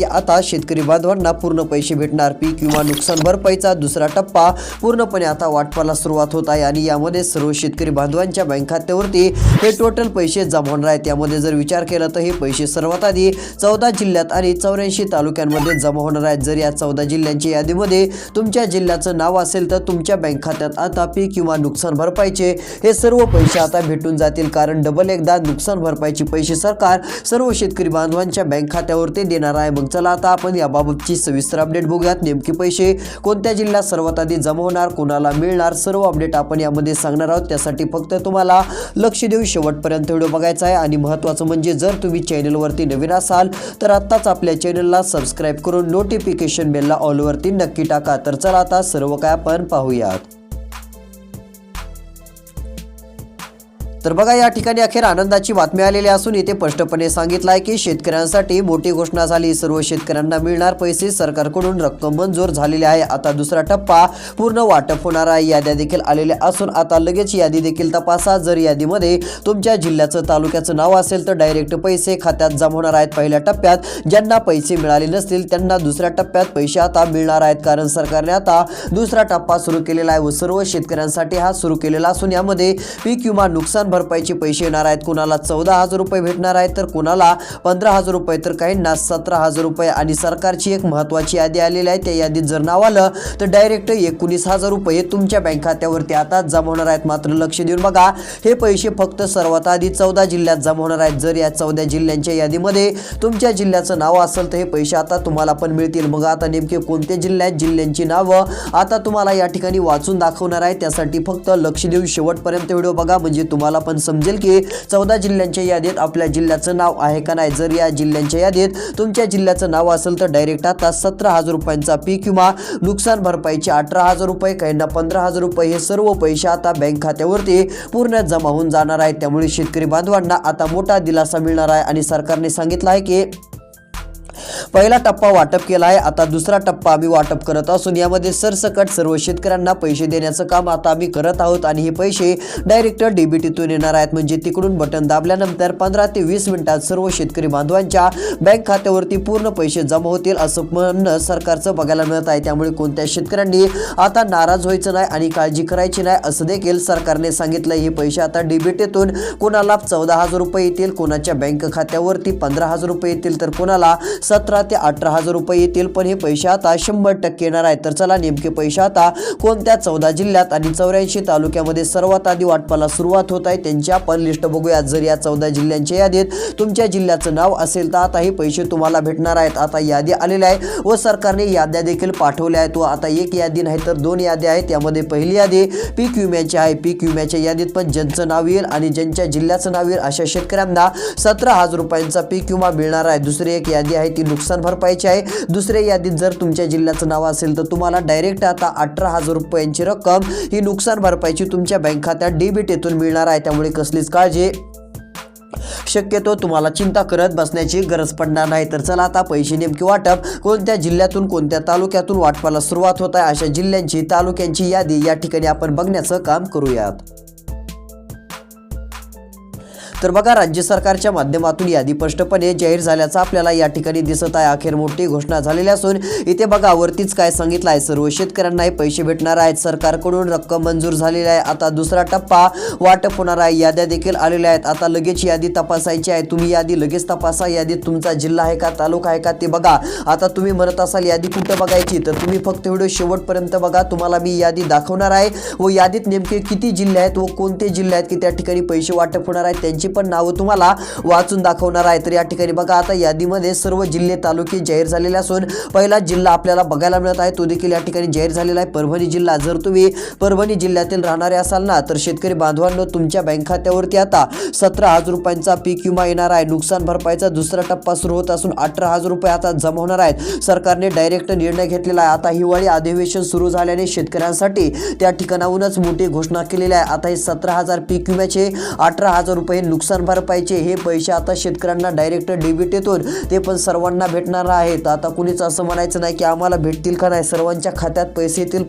की आता शेतकरी बांधवांना पूर्ण पैसे भेटणार. पीक किंवा नुकसान भरपाईचा दुसरा टप्पा पूर्णपणे आता वाटपाला सुरुवात होत आहे आणि यामध्ये सर्व शेतकरी बांधवांच्या बँक खात्यावरती हे टोटल पैसे जमा होणार आहेत. त्यामध्ये जर विचार केला तर हे पैसे सर्वात आधी चौदा जिल्ह्यात आणि चौऱ्याऐंशी तालुक्यांमध्ये जमा होणार आहेत. जर या चौदा जिल्ह्यांच्या यादीमध्ये तुमच्या जिल्ह्याचं नाव असेल तर तुमच्या बँक खात्यात आता पीक किंवा नुकसान भरपाईचे हे सर्व पैसे आता भेटून जातील. कारण डबल एकदा नुकसान भरपाईचे पैसे सरकार सर्व शेतकरी बांधवांच्या बँक खात्यावरती देणार आहे. मग चला आता आपण याबाबतची सविस्तर अपडेट बघूयात. नेमके पैसे कोणत्या जिल्ह्यात सर्वात आधी जमा होणार कोणाला मिळणार? सर्व अपडेट आपण यामध्ये सांगणार आहोत. त्यासाठी फक्त तुम्हाला लक्ष देऊ शेवटपर्यंत व्हिडिओ बघायचा आहे. आणि महत्त्वाचं म्हणजे जर तुम्ही चॅनलवरती नवीन असाल तर आत्ताच आपल्या चॅनलला सबस्क्राईब करून नोटिफिकेशन बेलला ऑलवरती नक्की टाका. तर चला आता सर्व काय आपण पाहूयात. तर बघा या ठिकाणी अखेर आनंदाची बातमी आलेली असून इथे स्पष्टपणे सांगितलं आहे की शेतकऱ्यांसाठी मोठी घोषणा झाली. सर्व शेतकऱ्यांना मिळणार पैसे. सरकारकडून रक्कम मंजूर झालेली आहे. आता दुसरा टप्पा पूर्ण वाटप होणार आहे. याद्या देखील आलेल्या असून आता लगेच यादी देखील तपासा. जर यादीमध्ये तुमच्या जिल्ह्याचं तालुक्याचं नाव असेल तर डायरेक्ट पैसे खात्यात जमा होणार आहेत. पहिल्या टप्प्यात ज्यांना पैसे मिळाले नसतील त्यांना दुसऱ्या टप्प्यात पैसे आता मिळणार आहेत. कारण सरकारने आता दुसरा टप्पा सुरू केलेला आहे व सर्व शेतकऱ्यांसाठी हा सुरू केलेला असून यामध्ये पीक विमा नुकसान भरपाईचे पैसे येणार आहेत. कुणाला चौदा हजार रुपये भेटणार आहेत तर कुणाला पंधरा हजार रुपये तर काहींना सतरा हजार रुपये. आणि सरकारची एक महत्त्वाची यादी आलेली आहे. त्या यादीत जर नाव आलं तर डायरेक्ट एकोणीस हजार रुपये तुमच्या बँक खात्यावरती आता जमा होणार आहेत. मात्र लक्ष देऊन बघा हे पैसे फक्त सर्वात आधी चौदा जिल्ह्यात जमा होणार आहेत. जर या चौदा जिल्ह्यांच्या यादीमध्ये तुमच्या जिल्ह्याचं नाव असेल तर हे पैसे आता तुम्हाला पण मिळतील. मग आता नेमके कोणते जिल्ह्यात जिल्ह्यांची नावं आता तुम्हाला या ठिकाणी वाचून दाखवणार आहे. त्यासाठी फक्त लक्ष देऊन शेवटपर्यंत व्हिडिओ बघा. म्हणजे तुम्हाला आपण समजेल की चौदा जिल्ह्यांच्या यादीत आपल्या जिल्ह्याचं नाव आहे का नाही? जर या जिल्ह्यांच्या यादीत तुमच्या जिल्ह्याचं नाव असेल तर डायरेक्ट आता सतरा हजार रुपयांचा पीक किंवा नुकसान भरपाईचे अठरा हजार रुपये काहींना पंधरा हजार रुपये हे सर्व पैसे आता बँक खात्यावरती पूर्ण जमा होऊन जाणार आहेत त्यामुळे शेतकरी बांधवांना आता मोठा दिलासा मिळणार आहे आणि सरकारने सांगितलं आहे की पहिला टप्पा वाटप केला आहे आता दुसरा टप्पा आम्ही वाटप करत असून यामध्ये सरसकट सर्व शेतकऱ्यांना पैसे देण्याचं काम आता आम्ही करत आहोत आणि हे पैसे डायरेक्ट डीबीटीतून येणार आहेत. म्हणजे तिकडून बटन दाबल्यानंतर पंधरा ते वीस मिनिटात सर्व शेतकरी बांधवांच्या बँक खात्यावरती पूर्ण पैसे जमा होतील असं म्हणणं सरकारचं बघायला मिळत आहे. त्यामुळे कोणत्या शेतकऱ्यांनी आता नाराज व्हायचं नाही आणि काळजी करायची नाही असं देखील सरकारने सांगितलं हे पैसे आता डीबीटीतून कोणाला चौदा हजार रुपये येतील कोणाच्या बँक खात्यावरती पंधरा हजार रुपये येतील तर कोणाला सतरा ते अठरा हजार रुपये येतील पण हे पैसे आता शंभर टक्के येणार आहेत. तर चला नेमके पैसे आता कोणत्या चौदा जिल्ह्यात आणि चौऱ्याऐंशी तालुक्यामध्ये सर्वात आधी वाटपाला सुरुवात होत आहे त्यांची आपण लिस्ट बघूया जर या चौदा जिल्ह्यांच्या यादीत तुमच्या जिल्ह्याचं नाव असेल तर आता हे पैसे तुम्हाला भेटणार आहेत. आता यादी आलेल्या आहे व सरकारने याद्या देखील पाठवल्या आहेत व आता एक यादी नाही तर दोन याद्या आहेत. त्यामध्ये पहिली यादी पीक विम्याची आहे. पीक विम्याच्या यादीत पण ज्यांचं नाव येईल आणि ज्यांच्या जिल्ह्याचं नाव येईल अशा शेतकऱ्यांना सतरा हजार रुपयांचा पीक विमा मिळणार आहे. दुसरी एक यादी आहे ती नुकसान भरपाईची आहे. दुसऱ्या यादीत जर तुमच्या जिल्ह्याचं नाव असेल तर तुम्हाला डायरेक्ट आता अठरा हजार रुपयांची रक्कम ही नुकसान भरपाईची तुमच्या बँक खात्यात डेबिट येथून मिळणार आहे. त्यामुळे कसलीच काळजी शक्यतो तुम्हाला चिंता करत बसण्याची गरज पडणार नाही. तर चला आता पैसे नेमके वाटप. कोणत्या जिल्ह्यातून कोणत्या तालुक्यातून वाटपाला सुरुवात होत आहे? अशा जिल्ह्यांची तालुक्यांची यादी या ठिकाणी आपण बघण्याचं काम करूयात. तर बघा राज्य सरकारच्या माध्यमातून यादी स्पष्टपणे जाहीर झाल्याचं आपल्याला या ठिकाणी दिसत आहे. अखेर मोठी घोषणा झालेली असून इथे बघा वरतीच काय सांगितलं आहे. सर्व शेतकऱ्यांनाही पैसे भेटणार आहेत. सरकारकडून रक्कम मंजूर झालेली आहे. आता दुसरा टप्पा वाटप होणार आहे. याद्या देखील आलेल्या आहेत. आता लगेच यादी तपासायची आहे. तुम्ही यादी लगेच तपासा. यादीत तुमचा जिल्हा आहे का तालुका आहे का ते बघा. आता तुम्ही म्हणत असाल यादी कुठं बघायची? तर तुम्ही फक्त व्हिडिओ शेवटपर्यंत बघा. तुम्हाला मी यादी दाखवणार आहे. व यादीत नेमके किती जिल्हे आहेत व कोणते जिल्हे आहेत की त्या ठिकाणी पैसे वाटप होणार आहेत त्यांची पण नावं तुम्हाला वाचून दाखवणार आहे तर या ठिकाणी बघा आता यादीमध्ये सर्व जिल्हे तालुके जाहीर झालेले असून पहिला जिल्हा आपल्याला बघायला मिळत आहे. तो देखील या ठिकाणी जाहीर झालेला आहे. परभणी जिल्हा जर तुम्ही परभणी जिल्ह्यातील राहणारे असाल ना तर शेतकरी बांधवांनो तुमच्या बँक खात्यावरती आता सतरा हजार रुपयांचा पीक विमा येणार आहे. नुकसान भरपाईचा दुसरा टप्पा सुरू होत असून अठरा हजार रुपये आता जमा होणार आहेत. सरकारने डायरेक्ट निर्णय घेतलेला आहे. आता हिवाळी अधिवेशन सुरू झाल्याने शेतकऱ्यांसाठी त्या ठिकाणाहूनच मोठी घोषणा केलेली आहे. आता हे सतरा हजार पीक विम्याचे अठरा हजार रुपये नुकसान नुकसान भरपाईचे हे पैसे आता शेतकऱ्यांना डायरेक्ट डेबिटेतून ते पण सर्वांना भेटणार आहेत. आता कुणीच असं म्हणायचं नाही की आम्हाला भेटतील का नाही? सर्वांच्या खात्यात पैसे येतील.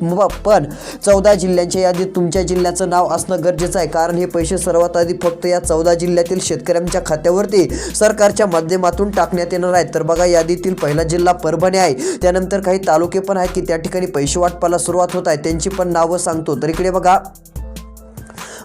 पण चौदा जिल्ह्यांच्या यादीत तुमच्या जिल्ह्याचं नाव असणं गरजेचं आहे. कारण हे पैसे सर्वात आधी फक्त या चौदा जिल्ह्यातील शेतकऱ्यांच्या खात्यावरती सरकारच्या माध्यमातून टाकण्यात येणार आहेत. तर बघा यादीतील पहिला जिल्हा परभणी आहे. त्यानंतर काही तालुके पण आहेत की त्या ठिकाणी पैसे वाटपाला सुरुवात होत आहे. त्यांची पण नावं सांगतो. तर इकडे बघा.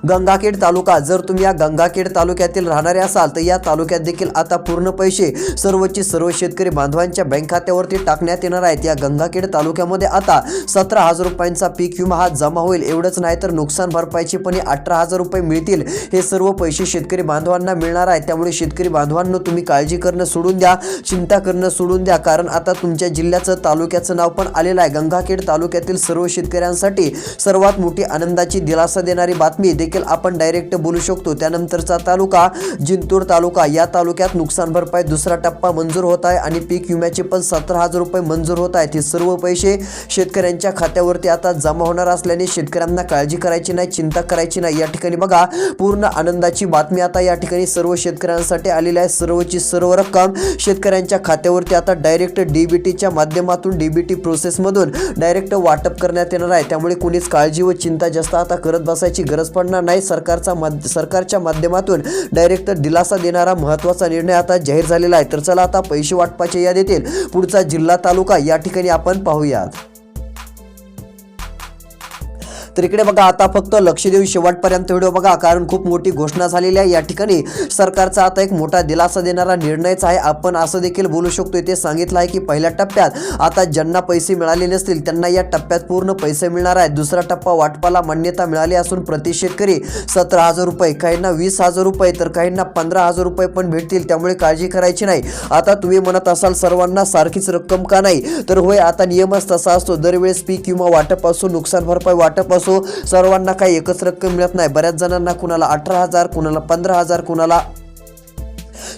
गंगाखेड तालुका. जर तुम्ही या गंगाखेड तालुक्यातील राहणारे असाल तर या तालुक्यात देखील आता पूर्ण पैसे सर्वचे सर्व शेतकरी बांधवांच्या बँक खात्यावरती टाकण्यात येणार आहेत. या गंगाखेड तालुक्यामध्ये आता सतरा हजार रुपयांचा पीक विमा हा जमा होईल. एवढंच नाही तर नुकसान भरपाईचे पण अठरा हजार रुपये मिळतील. हे सर्व पैसे शेतकरी बांधवांना मिळणार आहेत. त्यामुळे शेतकरी बांधवांना तुम्ही काळजी करणं सोडून द्या चिंता करणं सोडून द्या. कारण आता तुमच्या जिल्ह्याचं तालुक्याचं नाव पण आलेलं आहे. गंगाखेड तालुक्यातील सर्व शेतकऱ्यांसाठी सर्वात मोठी आनंदाची दिलासा देणारी बातमी देखील आपण डायरेक्ट बोलू शकतो. त्यानंतरचा तालुका जिंतूर तालुका. या तालुक्यात नुकसान भरपाई दुसरा टप्पा मंजूर होत आहे आणि पीक विम्याचे पण सतरा हजार रुपये मंजूर होत आहेत. हे सर्व पैसे शेतकऱ्यांच्या खात्यावरती आता जमा होणार असल्याने शेतकऱ्यांना काळजी करायची नाही चिंता करायची नाही. या ठिकाणी बघा पूर्ण आनंदाची बातमी आता या ठिकाणी सर्व शेतकऱ्यांसाठी आलेली आहे. सर्वची सर्व रक्कम शेतकऱ्यांच्या खात्यावरती आता डायरेक्ट डीबीटीच्या माध्यमातून डीबीटी प्रोसेसमधून डायरेक्ट वाटप करण्यात येणार आहे. त्यामुळे कोणीच काळजी व चिंता जास्त आता करत बसायची गरज पडणार नाही सरकारचा माध्य सरकारच्या माध्यमातून डायरेक्ट दिलासा देणारा महत्त्वाचा निर्णय आता जाहीर झालेला आहे. तर चला आता पैसे वाटपाच्या यादीतील पुढचा जिल्हा तालुका या ठिकाणी आपण पाहूयात. तर इकडे बघा आता फक्त लक्ष देऊन शेवटपर्यंत व्हिडिओ बघा कारण खूप मोठी घोषणा झालेली आहे. या ठिकाणी सरकारचा आता एक मोठा दिलासा देणारा निर्णयच आहे. आपण असं देखील बोलू शकतो इथे सांगितलं आहे की पहिल्या टप्प्यात आता ज्यांना पैसे मिळाले नसतील त्यांना या टप्प्यात पूर्ण पैसे मिळणार आहेत. दुसरा टप्पा वाटपाला मान्यता मिळाली असून प्रति शेतकरी सतरा हजार रुपये काहींना वीस हजार रुपये तर काहींना पंधरा हजार रुपये पण भेटतील त्यामुळे काळजी करायची नाही. आता तुम्ही म्हणत असाल सर्वांना सारखीच रक्कम का नाही? तर होय आता नियमच तसा असतो. दरवेळेस पीक किंवा वाटप असो नुकसान भरपाई वाटप असो सर्वांना काही एकच रक्कम मिळत नाही. बऱ्याच जणांना कुणाला अठरा हजार कुणाला पंधरा हजार कुणाला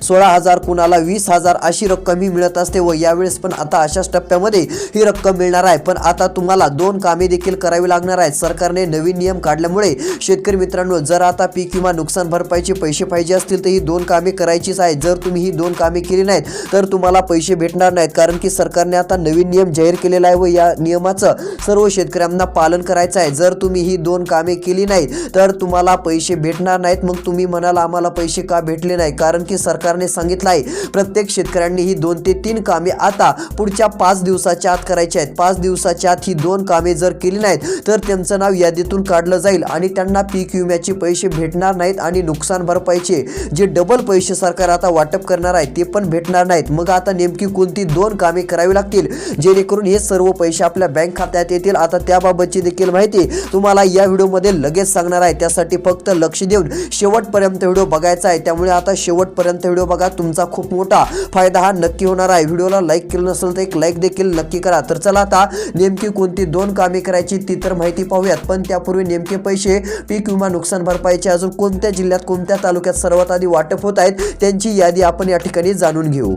सोळा हजार कुणाला वीस हजार अशी रक्कम ही मिळत असते व यावेळेस पण आता अशाच टप्प्यामध्ये ही रक्कम मिळणार आहे. पण आता तुम्हाला दोन कामे देखील करावी लागणार आहेत. सरकारने नवीन नियम काढल्यामुळे शेतकरी मित्रांनो जर आता पीक किंवा नुकसान भरपाईचे पैसे पाहिजे असतील तर ही दोन कामे करायचीच आहेत. जर तुम्ही ही दोन कामे केली नाहीत तर तुम्हाला पैसे भेटणार नाहीत. कारण की सरकारने आता नवीन नियम जाहीर केलेला आहे व या नियमाचं सर्व शेतकऱ्यांना पालन करायचं आहे. जर तुम्ही ही दोन कामे केली नाहीत तर तुम्हाला पैसे भेटणार नाहीत. मग तुम्ही म्हणाल आम्हाला पैसे का भेटले नाही? कारण की सरकारने सांगितलं आहे. प्रत्येक शेतकऱ्यांनी ही दोन ते तीन कामे आता पुढच्या पाच दिवसाच्या आत करायची आहेत. पाच दिवसाच्या आत ही दोन कामे जर केली नाहीत तर त्यांचं नाव यादीतून काढलं जाईल आणि त्यांना पीक विम्याचे पैसे भेटणार नाहीत आणि नुकसान भरपाईचे जे डबल पैसे सरकार आता वाटप करणार आहे ते पण भेटणार नाहीत. मग आता नेमकी कोणती दोन कामे करावी लागतील? जेणेकरून हे सर्व पैसे आपल्या बँक खात्यात येतील. आता त्याबाबतची देखील माहिती तुम्हाला या व्हिडिओमध्ये लगेच सांगणार आहे. त्यासाठी फक्त लक्ष देऊन शेवटपर्यंत व्हिडिओ बघायचा आहे. त्यामुळे आता शेवटपर्यंत व्हिडिओ बघा तुमचा खूप मोठा फायदा हा नक्की होणार आहे. व्हिडिओला लाईक केलं नसेल तर एक लाईक देखील नक्की करा. तर चला आता नेमकी कोणती दोन कामे करायची ती तर माहिती पाहूयात. पण त्यापूर्वी नेमके पैसे पीक विमा नुकसान भरपाईचे अजून कोणत्या जिल्ह्यात कोणत्या तालुक्यात सर्वात आधी वाटप होत आहेत त्यांची यादी आपण या ठिकाणी जाणून घेऊ.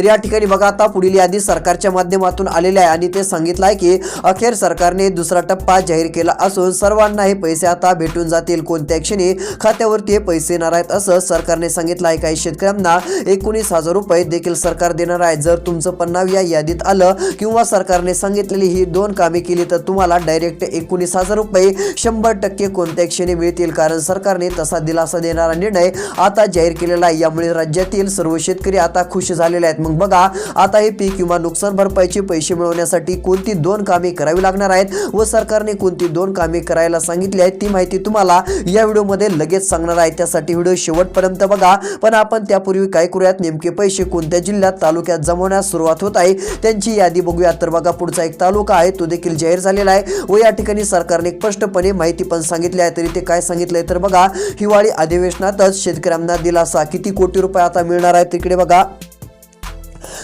तर या ठिकाणी बघा आता पुढील यादी सरकारच्या माध्यमातून आलेली आहे आणि ते सांगितलं आहे की अखेर सरकारने दुसरा टप्पा जाहीर केला असून सर्वांना हे पैसे आता भेटून जातील. कोणत्या क्षणी खात्यावरती हे पैसे येणार आहेत असं सरकारने सांगितलं आहे काही शेतकऱ्यांना एकोणीस हजार रुपये देखील सरकार देणार आहे. जर तुमचं पन्नाव या यादीत आलं किंवा सरकारने सांगितलेली ही दोन कामे केली तर तुम्हाला डायरेक्ट एकोणीस हजार रुपये शंभर टक्के कोणत्या क्षणी मिळतील. कारण सरकारने तसा दिलासा देणारा निर्णय आता जाहीर केलेला आहे. यामुळे राज्यातील सर्व शेतकरी आता खुश झालेले आहेत. मग बघा. आता हे पीक विमा नुकसान भरपाईचे पैसे मिळवण्यासाठी कोणती दोन कामे करावी लागणार आहेत व सरकारने कोणती दोन कामे करायला सांगितली आहेत ती माहिती तुम्हाला या व्हिडिओमध्ये लगेच सांगणार आहे. त्यासाठी व्हिडिओ शेवटपर्यंत बघा. पण आपण त्यापूर्वी काय करूयात? नेमके पैसे कोणत्या जिल्ह्यात तालुक्यात जमवण्यास सुरुवात होत आहे? त्यांची यादी बघूया तर बघा पुढचा एक तालुका आहे तो देखील जाहीर झालेला आहे व या ठिकाणी सरकारने स्पष्टपणे माहिती पण सांगितली आहे. तरी ते काय सांगितलंय? तर बघा हिवाळी अधिवेशनातच शेतकऱ्यांना दिलासा किती कोटी रुपये आता मिळणार आहे? तिकडे बघा.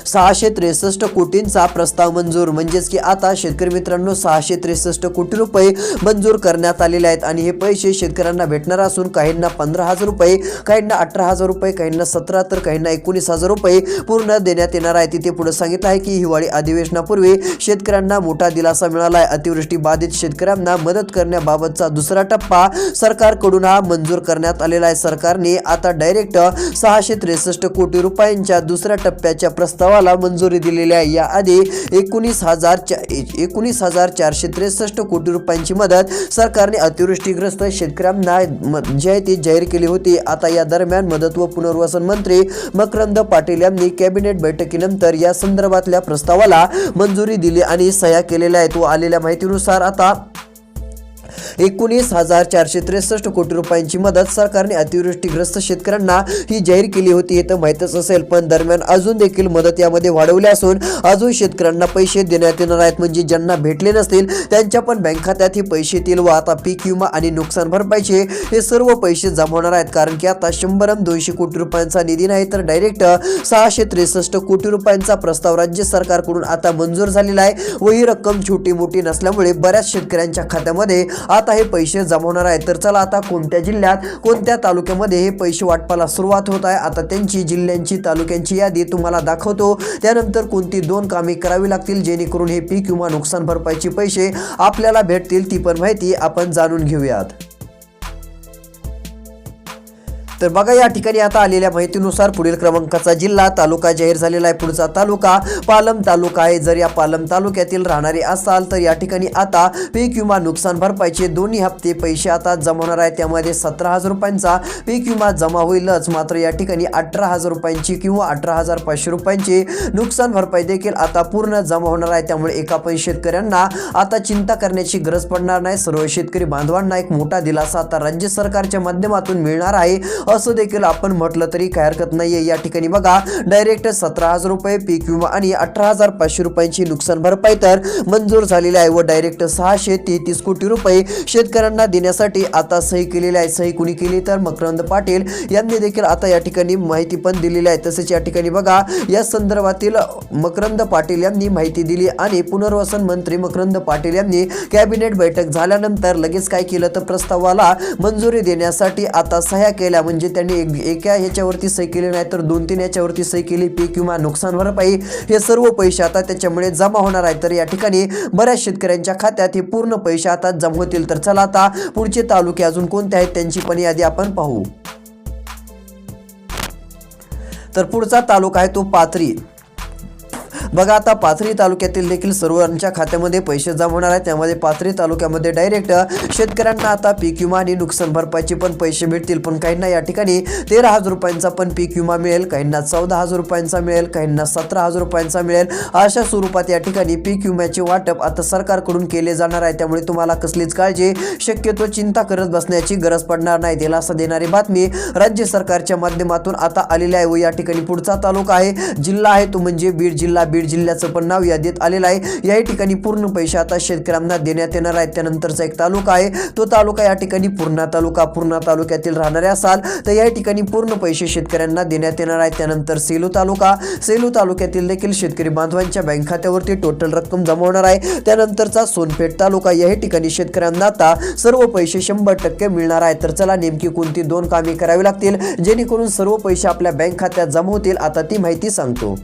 सहाशे त्रेसष्ट कोटींचा प्रस्ताव मंजूर. म्हणजेच की आता शेतकरी मित्रांनो सहाशे त्रेसष्ट कोटी रुपये मंजूर करण्यात आलेले आहेत. आणि हे पैसे शेतकऱ्यांना भेटणार असून काहींना पंधरा हजार रुपये काहींना अठरा हजार रुपये काहींना सतरा तर काहींना एकोणीस हजार रुपये पूर्ण देण्यात येणार आहे तिथे पुढे सांगितलं आहे की हिवाळी अधिवेशनापूर्वी शेतकऱ्यांना मोठा दिलासा मिळाला आहे. अतिवृष्टी बाधित शेतकऱ्यांना मदत करण्याबाबतचा दुसरा टप्पा सरकारकडून हा मंजूर करण्यात आलेला आहे. सरकारने आता डायरेक्ट सहाशे त्रेसष्ट कोटी रुपयांच्या दुसऱ्या टप्प्याच्या प्रस्तावाला मंजुरी दिलेली आहे. याआधी एकोणीस हजार चा एकोणीस हजार चारशे त्रेसष्ट कोटी रुपयांची मदत सरकारने अतिवृष्टीग्रस्त शेतकऱ्यांना जे जी आहे ती जाहीर केली होती. आता या दरम्यान मदत व पुनर्वसन मंत्री मकरंद पाटील यांनी कॅबिनेट बैठकीनंतर या संदर्भातल्या प्रस्तावाला मंजुरी दिली आणि सह्या केलेल्या आहेत. व आलेल्या माहितीनुसार आता एकोणीस हजार चारशे त्रेसष्ट कोटी रुपयांची मदत सरकारने अतिवृष्टीग्रस्त शेतकऱ्यांना ही जाहीर केली होती हे तर माहीतच असेल पण दरम्यान अजून देखील मदत यामध्ये वाढवली असून अजून शेतकऱ्यांना पैसे देण्यात येणार आहेत म्हणजे ज्यांना भेटले नसतील त्यांच्या पण बँक खात्यात हे पैसे येतील व आता पीक विमा आणि नुकसान भरपाईचे हे सर्व पैसे जमवणार आहेत. कारण की आता शंभर दोनशे कोटी रुपयांचा निधी नाही तर डायरेक्ट सहाशे त्रेसष्ट कोटी रुपयांचा प्रस्ताव राज्य सरकारकडून आता मंजूर झालेला आहे व ही रक्कम छोटी मोठी नसल्यामुळे बऱ्याच शेतकऱ्यांच्या खात्यामध्ये आता हे पैसे जमवणार आहे तर चला आता कोणत्या जिल्ह्यात कोणत्या तालुक्यामध्ये हे पैसे वाटपाला सुरुवात होत आहे आता त्यांची जिल्ह्यांची तालुक्यांची यादी तुम्हाला दाखवतो. त्यानंतर कोणती दोन कामे करावी लागतील जेणेकरून हे पीक किंवा नुकसान भरपाईचे पैसे आपल्याला भेटतील ती पण माहिती आपण जाणून घेऊयात. तर बघा या ठिकाणी आता आलेल्या माहितीनुसार पुढील क्रमांकाचा जिल्हा तालुका जाहीर झालेला आहे. पुढचा तालुका पालम तालुका आहे. जर या पालम तालुक्यातील राहणारे असाल तर या ठिकाणी आता पीक विमा नुकसान भरपाईचे दोन्ही हप्ते पैसे आता जमा होणार आहे त्यामध्ये सतरा हजार रुपयांचा पीक विमा जमा होईलच. मात्र या ठिकाणी अठरा हजार रुपयांची किंवा अठरा हजार पाचशे रुपयांची नुकसान भरपाई देखील आता पूर्ण जमा होणार आहे. त्यामुळे एका पण शेतकऱ्यांना आता चिंता करण्याची गरज पडणार नाही. सर्व शेतकरी बांधवांना एक मोठा दिलासा आता राज्य सरकारच्या माध्यमातून मिळणार आहे. असं देखील आपण म्हटलं तरी काय हरकत नाहीये. या ठिकाणी बघा डायरेक्ट सतरा हजार रुपये पीक विमा आणि अठरा हजार पाचशे रुपयांची नुकसान भरपाई तर मंजूर झालेली आहे व डायरेक्ट सहाशे तेहतीस कोटी रुपये शेतकऱ्यांना देण्यासाठी आता सही केलेली आहे. सही कुणी केली तर? मकरंद पाटील यांनी देखील आता या ठिकाणी माहिती पण दिलेली आहे. तसेच या ठिकाणी बघा या संदर्भातील मकरंद पाटील यांनी माहिती दिली आणि पुनर्वसन मंत्री मकरंद पाटील यांनी कॅबिनेट बैठक झाल्यानंतर लगेच काय केलं? तर प्रस्तावाला मंजुरी देण्यासाठी आता सह्या केल्या. म्हणजे म्हणजे त्यांनी एक- एका ह्याच्यावरती सही केली नाही तर दोन तीन याच्यावरती सही केली. पीक विमा नुकसान भरपाई हे सर्व पैसे आता त्याच्यामुळे जमा होणार आहेत. तर या ठिकाणी बऱ्याच शेतकऱ्यांच्या खात्यात हे पूर्ण पैसे आता जमा होतील. तर चला आता पुढचे तालुके अजून कोणते आहेत त्यांची पण यादी आपण पाहू. तर पुढचा तालुका आहे तो पाथरी. बघा आता पाथरी तालुक्यातील देखील सर्वांच्या खात्यामध्ये पैसे जमा होणार आहेत. त्यामध्ये पाथरी तालुक्यामध्ये डायरेक्ट शेतकऱ्यांना आता पीक विमा आणि नुकसान भरपाईचे पण पैसे भेटतील पण काहींना या ठिकाणी तेरा हजार रुपयांचा पण पीक विमा मिळेल काहींना चौदा हजार रुपयांचा मिळेल काहींना सतरा हजार रुपयांचा मिळेल. अशा स्वरूपात या ठिकाणी पीक विम्याचे वाटप आता सरकारकडून केले जाणार आहे. त्यामुळे तुम्हाला कसलीच काळजी शक्यतो चिंता करत बसण्याची गरज पडणार नाही. दिलासा देणारी बातमी राज्य सरकारच्या माध्यमातून आता आलेली आहे व या ठिकाणी पुढचा तालुका आहे. जिल्हा आहे तो म्हणजे बीड जिल्हा. बीड जिल्ह्याचं पण नाव यादीत आलेलं आहे. याही ठिकाणी पूर्ण पैसे आता शेतकऱ्यांना देण्यात येणार आहेत. त्यानंतरचा एक तालुका आहे. तो तालुका या ठिकाणी पूर्णा तालुका पूर्णा तालुक्यातील राहणारे असाल. तर या ठिकाणी पूर्ण पैसे शेतकऱ्यांना देण्यात येणार आहेत. त्यानंतर सेलू तालुका. सेलू तालुक्यातील देखील शेतकरी बांधवांच्या बँक खात्यावरती टोटल रक्कम जमा होणार आहे. त्यानंतरचा सोनपेठ तालुका. याही ठिकाणी शेतकऱ्यांना आता सर्व पैसे शंभर टक्के मिळणार आहे तर चला नेमकी कोणती दोन कामे करावी लागतील? जेणेकरून सर्व पैसे आपल्या बँक खात्यात जमा होतील. आता ती माहिती सांगतो.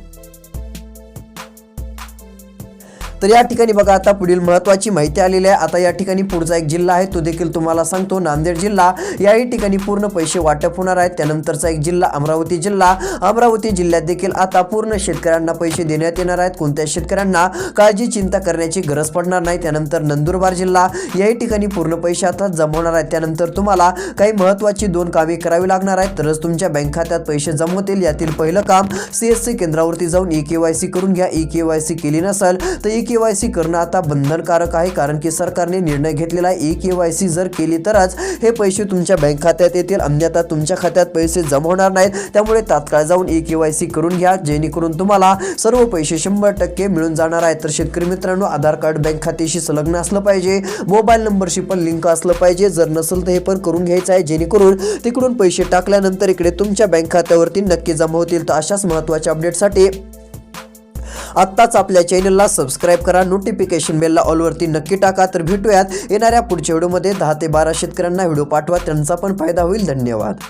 तर या ठिकाणी बघा आता पुढील महत्वाची माहिती आलेली आहे. आता या ठिकाणी पुढचा एक जिल्हा आहे तो देखील तुम्हाला सांगतो. नांदेड जिल्हा. याही ठिकाणी पूर्ण पैसे वाटप होणार आहेत. त्यानंतरचा एक जिल्हा अमरावती जिल्हा. अमरावती जिल्ह्यात देखील आता पूर्ण शेतकऱ्यांना पैसे देण्यात येणार आहेत. कोणत्या शेतकऱ्यांना? काळजी चिंता करण्याची गरज पडणार नाही. त्यानंतर नंदुरबार जिल्हा. याही ठिकाणी पूर्ण पैसे आता जमवणार आहेत. त्यानंतर तुम्हाला काही महत्वाची दोन कामे करावी लागणार आहेत. तरच तुमच्या बँक खात्यात पैसे जमवतील यातील पहिलं काम सीएससी केंद्रावरती जाऊन ई के वाय सी करून घ्या. ई के वाय सी केली नसेल तर ई के वाय सी करणं आता बंधनकारक आहे कारण की सरकारने निर्णय घेतलेला आहे ई के वाय सी जर केली तरच हे पैसे तुमच्या बँक खात्यात येतील अन्यथा तुमच्या खात्यात पैसे जमा होणार नाहीत. त्यामुळे तात्काळ जाऊन ई के वाय सी करून घ्या जेणेकरून तुम्हाला सर्व पैसे शंभर टक्के मिळून जाणार आहेत. तर शेतकरी मित्रांनो आधार कार्ड बँक खात्याशी संलग्न असलं पाहिजे मोबाईल नंबरशी पण लिंक असलं पाहिजे. जर नसेल तर हे पण करून घ्यायचं आहे जेणेकरून तिकडून पैसे टाकल्यानंतर इकडे तुमच्या बँक खात्यावरती नक्की जमा होतील. तर अशाच महत्त्वाच्या अपडेटसाठी आत्ताच आपल्या चॅनलला सबस्क्राईब करा नोटिफिकेशन बेलला ऑलवरती नक्की टाका. तर भेटूयात येणाऱ्या पुढच्या व्हिडिओमध्ये दहा ते बारा शेतकऱ्यांना व्हिडिओ पाठवा त्यांचा पण फायदा होईल. धन्यवाद.